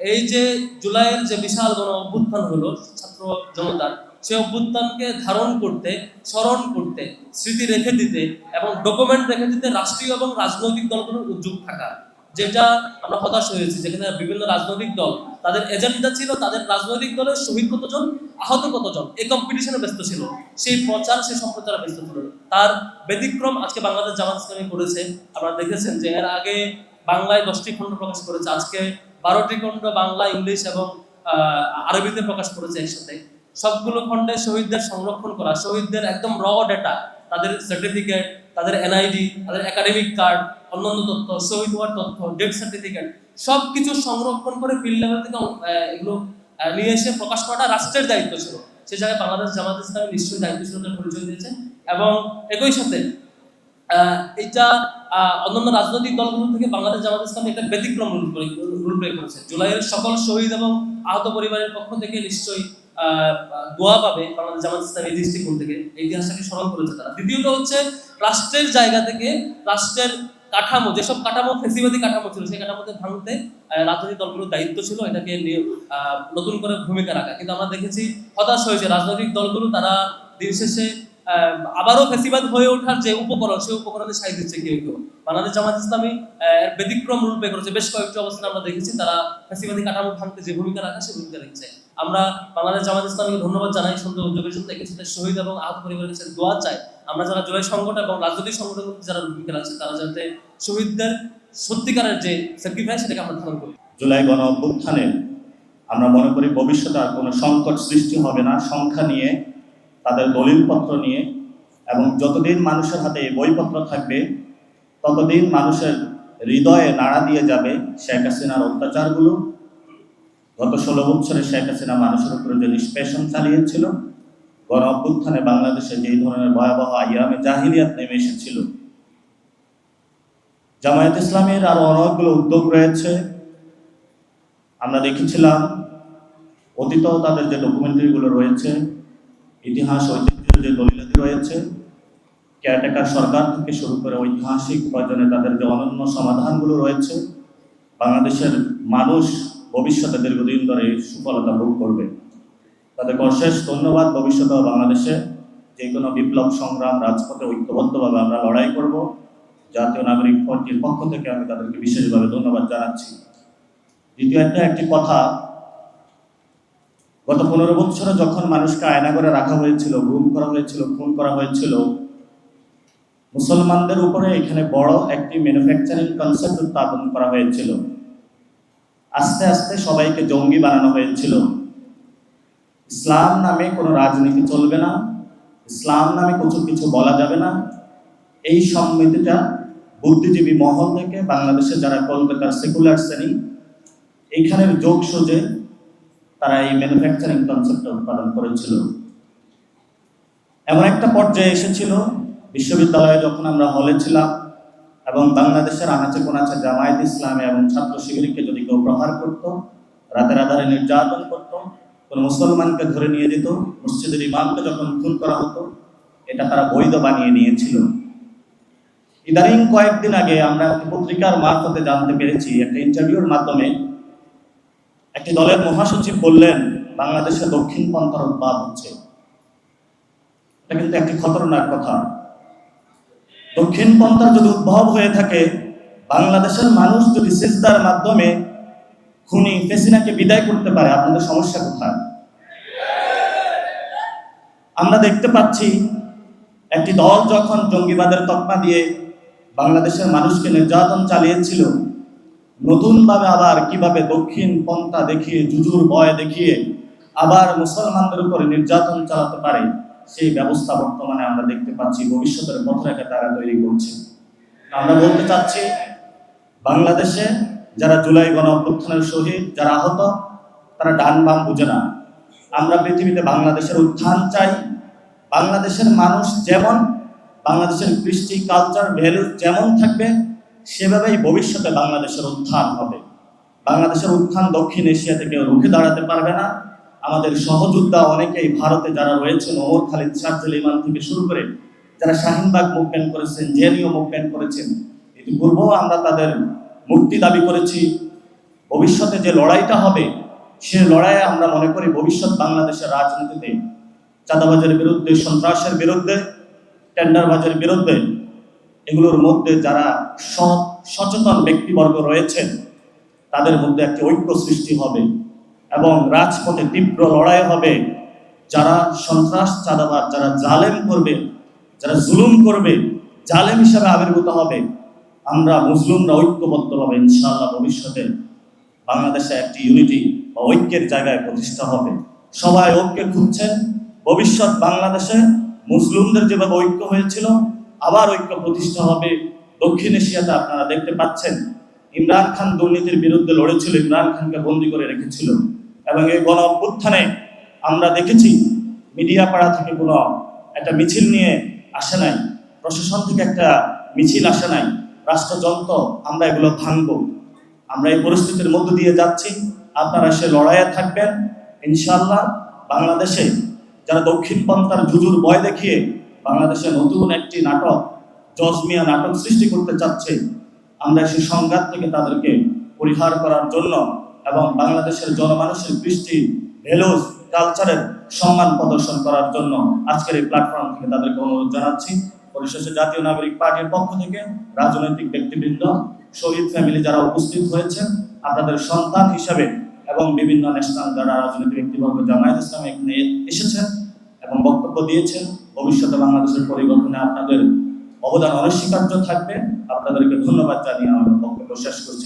এই যে জুলাইয়ের যে বিশাল গণ অভ্যুত্থান হলো ছাত্র জনতার, সে অভ্যুত্থানকে ধারণ করতে, স্মরণ করতে, স্মৃতি রেখে দিতে এবং ডকুমেন্ট রেখে দিতে রাষ্ট্রীয় এবং রাজনৈতিক দলগুলোর উদ্যোগ থাকা, যেটা আমরা হতাশ হয়েছি, যেখানে বিভিন্ন রাজনৈতিক দল, তাদের এজেন্ডা ছিল তাদের রাজনৈতিক দলের শহীদ কতজন? আহত কতজন? এই কম্পিটিশনে ব্যস্ত ছিল। সেই প্রচার, সেই সম্প্রচারে ব্যস্ত ছিল। তার ব্যতিক্রম আজকে বাংলাদেশ জামাত ইসলামী করেছে। আপনারা দেখেছেন যে এর আগে বাংলায় দশটি খণ্ড প্রকাশ করেছে। আজকে বারোটি খণ্ড বাংলা, ইংলিশ এবং আরবিতে প্রকাশ করেছে একসাথে। সবগুলো খণ্ডে শহীদদের সংরক্ষণ করা, শহীদদের একদম র ডেটা তাদের সার্টিফিকেট তাদের এনআইডি তাদের একাডেমিক কার্ড অন্যান্য তথ্য, শহীদ হওয়ার তথ্য ডেথ সার্টিফিকেট সব কিছু সংরক্ষণ করে ফিল্ড লেভেল থেকে এগুলো নিয়ে এসে প্রকাশ করাটা রাষ্ট্রের দায়িত্ব ছিল। সে জায়গায় বাংলাদেশ জামাত ইসলামী নিশ্চয়ই দায়িত্বশীলতার পরিচয় দিয়েছে। এবং একই সাথে এটা অন্যান্য রাজনৈতিক দলগুলো থেকে বাংলাদেশ জামাত ইসলামী একটা ব্যতিক্রম রুল প্লে করেছে। জুলাইয়ের সকল শহীদ এবং আহত পরিবারের পক্ষ থেকে নিশ্চয়ই দোয়া পাবে বাংলাদেশ জামাত ইসলামী দৃষ্টিকোণ থেকে, এই ইতিহাসটাকে স্মরণ করেছে তারা। দ্বিতীয়ত হচ্ছে রাষ্ট্রের জায়গা থেকে রাষ্ট্রের কাঠামো, যেসব কাঠামো, ফেসিবাদী কাঠামো ছিল, সেই কাঠামোতে ভাঙতে রাজনৈতিক দলগুলোর দায়িত্ব ছিল এটাকে নতুন করে ভূমিকা রাখা। কিন্তু আমরা দেখেছি হতাশ হয়েছে। রাজনৈতিক দলগুলো তারা দিন শেষে আবারও ফেসিবাদ হয়ে ওঠার যে উপকরণ, সেই উপকরণে সাই দিচ্ছে কেউ কেউ। বাংলাদেশ জামাত ইসলামী এর ব্যতিক্রম রূপে করেছে। বেশ কয়েকটি অবস্থান আমরা দেখেছি, তারা ফেসিবাদী কাঠামো ভাঙতে যে ভূমিকা রাখা, সেই ভূমিকা রেখেছে। আমরা বাংলাদেশ জামাত ইসলামীকে ধন্যবাদ জানাই, সুন্দর উদ্যোগের জন্য সাথে শহীদ এবং আহত পরিবারের কাছে দোয়া চাই। আমরা যারা জুলাই সংগঠন এবং রাজনৈতিক সংগঠনগুলোতে যারা ভূমিকা রাখছে, তারা যাতে শহীদদের সত্যিকারের যে স্যাক্রিফাইস সেটাকে আমরা ধারণ করি। জুলাই গণ অভ্যুত্থানে আমরা মনে করি ভবিষ্যতে আর কোনো সংকট সৃষ্টি হবে না। সংখ্যা নিয়ে তাদের দলিলপত্র নিয়ে এবং যতদিন মানুষের হাতে বইপত্র থাকবে, ততদিন মানুষের হৃদয়ে নাড়া দিয়ে যাবে শেখ হাসিনার অত্যাচারগুলো। গত ষোলো বছরে শেখ হাসিনা মানুষের উপরে যে নিষ্পেষণ চালিয়েছিল, গণ অভ্যুত্থানে বাংলাদেশে যেই ধরনের ভয়াবহ আইয়ামে জাহিলিয়াত নেমে এসেছিল। জামায়াত ইসলামের আরও অনেকগুলো উদ্যোগ রয়েছে। আমরা দেখেছিলাম অতীত তাদের যে ডকুমেন্টারিগুলো রয়েছে ইতিহাস ঐতিহ্যের যে দলিলাদি রয়েছে কেয়ারটেকার সরকার থেকে শুরু করে ঐতিহাসিক প্রয়োজনে তাদের যে অনন্য সমাধানগুলো রয়েছে। বাংলাদেশের মানুষ ভবিষ্যতে দীর্ঘদিন ধরে সুফলতা ভোগ করবে। তাদেরকে অশেষ ধন্যবাদ। ভবিষ্যতে বাংলাদেশে যে কোনো বিপ্লব, সংগ্রাম, রাজপথে ঐক্যবদ্ধভাবে আমরা লড়াই করব। জাতীয় নাগরিক পার্টির পক্ষ থেকে আমি তাদেরকে বিশেষভাবে ধন্যবাদ জানাচ্ছি। দ্বিতীয় একটা একটি কথা গত পনেরো বছরে যখন মানুষকে আয়না করে রাখা হয়েছিল গুম করা হয়েছিল, খুন করা হয়েছিল, মুসলমানদের উপরে এখানে বড় একটি ম্যানুফ্যাকচারিং কনসেপ্ট উত্থাপন করা হয়েছিল। আস্তে আস্তে সবাইকে জঙ্গি বানানো হয়েছিল। ইসলাম নামে কোনো রাজনীতি চলবে না, ইসলাম নামে কিছু কিছু বলা যাবে না। এই সম্মিতিটা বুদ্ধিজীবী মহল থেকে বাংলাদেশে যারা কলকাতার সেকুলার শ্রেণি এইখানের যোগ সোজে তারা এই ম্যানুফ্যাকচারিং কনসেপ্টটা উৎপাদন করেছিল। এমন একটা পর্যায়ে এসেছিল, বিশ্ববিদ্যালয়ে যখন আমরা হলে ছিলাম এবং বাংলাদেশের আনাচে কোনাচে জামায়াত ইসলামে এবং ছাত্র শিবিরকে যদি কেউ প্রহার করত, রাতের আধারে নির্যাতন করত, কোনো মুসলমানকে ধরে নিয়ে যেত, মসজিদের ইমামকে যখন খুন করা হতো, এটা তারা বৈধ বানিয়ে নিয়েছিল। ইদানিং কয়েকদিন আগে আমরা পত্রিকার মারফতে জানতে পেরেছি, একটা ইন্টারভিউর মাধ্যমে একটি দলের মহাসচিব বললেন বাংলাদেশে দক্ষিণ পন্থার উদ্ভাব হচ্ছে। এটা কিন্তু একটি খতরনাক কথা। দক্ষিণ পন্থার যদি উদ্ভব হয়ে থাকে, বাংলাদেশের মানুষ যদি সিজদার মাধ্যমে খুনি ফেসিনাকে বিদায় করতে পারে, আপনাদের সমস্যা কোথায়? আমরা দেখতে পাচ্ছি, একটি দল যখন জঙ্গিবাদের তকমা দিয়ে বাংলাদেশের মানুষকে নির্যাতন চালিয়েছিল নতুনভাবে আবার কীভাবে দক্ষিণ পন্থা দেখিয়ে জুজুর ভয় দেখিয়ে আবার মুসলমানদের উপরে নির্যাতন চালাতে পারে, সেই ব্যবস্থা বর্তমানে আমরা দেখতে পাচ্ছি, ভবিষ্যতের পথরেখা তারা তৈরি করছে। আমরা বলতে চাচ্ছি, বাংলাদেশে যারা জুলাই গণ অভ্যুত্থানের শহীদ, যারা আহত, তারা ডান বাম বুঝে না। আমরা পৃথিবীতে বাংলাদেশের উত্থান চাই। বাংলাদেশের মানুষ যেমন, বাংলাদেশের কৃষ্টি কালচার ভ্যালু যেমন থাকবে সেভাবেই ভবিষ্যতে বাংলাদেশের উত্থান হবে। বাংলাদেশের উত্থান দক্ষিণ এশিয়া থেকে রুখে দাঁড়াতে পারবে না। আমাদের সহযোদ্ধা অনেকেই ভারতে যারা রয়েছেন, ওমর খালিদ, শারজুল ইমান থেকে শুরু করে যারা শাহিনবাগ মুভমেন্ট করেছেন, জেএনইউ মুভমেন্ট করেছেন ইতিপূর্বেও আমরা তাদের মুক্তি দাবি করেছি। ভবিষ্যতে যে লড়াইটা হবে, সে লড়াইয়ে আমরা মনে করি ভবিষ্যৎ বাংলাদেশের রাজনীতিতে চাঁদাবাজের বিরুদ্ধে, সন্ত্রাসের বিরুদ্ধে, টেন্ডারবাজের বিরুদ্ধে এগুলোর মধ্যে যারা সৎ, সচেতন ব্যক্তিবর্গ রয়েছেন, তাদের মধ্যে একটি ঐক্য সৃষ্টি হবে এবং রাজপথে তীব্র লড়াই হবে। যারা সন্ত্রাস চাঁদাবাজ, যারা জালেম করবে, যারা জুলুম করবে, জালেম হিসাবে আবির্ভূত হবে। আমরা মুসলিমরা ঐক্যবদ্ধভাবে ইনশাআল্লাহ ভবিষ্যতে। বাংলাদেশে একটি ইউনিটি বা ঐক্যের জায়গায় প্রতিষ্ঠা হবে। সবাই ঐক্যে খুঁজছেন। ভবিষ্যৎ বাংলাদেশে মুসলিমদের যেভাবে ঐক্য হয়েছিল আবার ঐক্য প্রতিষ্ঠা হবে। দক্ষিণ এশিয়াতে আপনারা দেখতে পাচ্ছেন, ইমরান খান দুর্নীতির বিরুদ্ধে লড়েছিল, ইমরান খানকে বন্দি করে রেখেছিল। এবং এই গণ অভ্যুত্থানে আমরা দেখেছি মিডিয়া পাড়া থেকে কোনো একটা মিছিল নিয়ে আসে নাই, প্রশাসন থেকে একটা মিছিল আসে নাই, রাষ্ট্রযন্ত্র, আমরা এগুলো ভাঙবো। আমরা এই পরিস্থিতির মধ্য দিয়ে যাচ্ছি, আপনারা সে লড়াইয়ে থাকবেন, ইনশাআল্লাহ। বাংলাদেশে যারা দক্ষিণ পন্থার জুজুর ভয় দেখিয়ে বাংলাদেশে নতুন একটি নাটক জজমিয়া নাটক সৃষ্টি করতে চাচ্ছে। আমরা সেই সংঘাত থেকে তাদেরকে পরিহার করার জন্য এবং বাংলাদেশের জনমানুষের কৃষ্টি ভ্যালুস কালচারের সম্মান প্রদর্শন করার জন্য আজকের এই প্ল্যাটফর্ম থেকে তাদেরকে অনুরোধ জানাচ্ছি। পরিশেষে জাতীয় নাগরিক পার্টির পক্ষ থেকে রাজনৈতিক ব্যক্তিবৃন্দ, শহীদ ফ্যামিলি যারা উপস্থিত হয়েছেন, আপনাদের সন্তান হিসাবে এবং বিভিন্ন ন্যাশনাল যারা রাজনৈতিক ব্যক্তিবর্গ জামায়াত ইসলাম এখানে এসেছেন এবং বক্তব্য দিয়েছেন, ভবিষ্যতে বাংলাদেশের পরিগঠনে আপনাদের অবদান অনস্বীকার্য থাকবে। আপনাদেরকে ধন্যবাদ জানিয়ে আমার বক্তব্য শেষ করছি।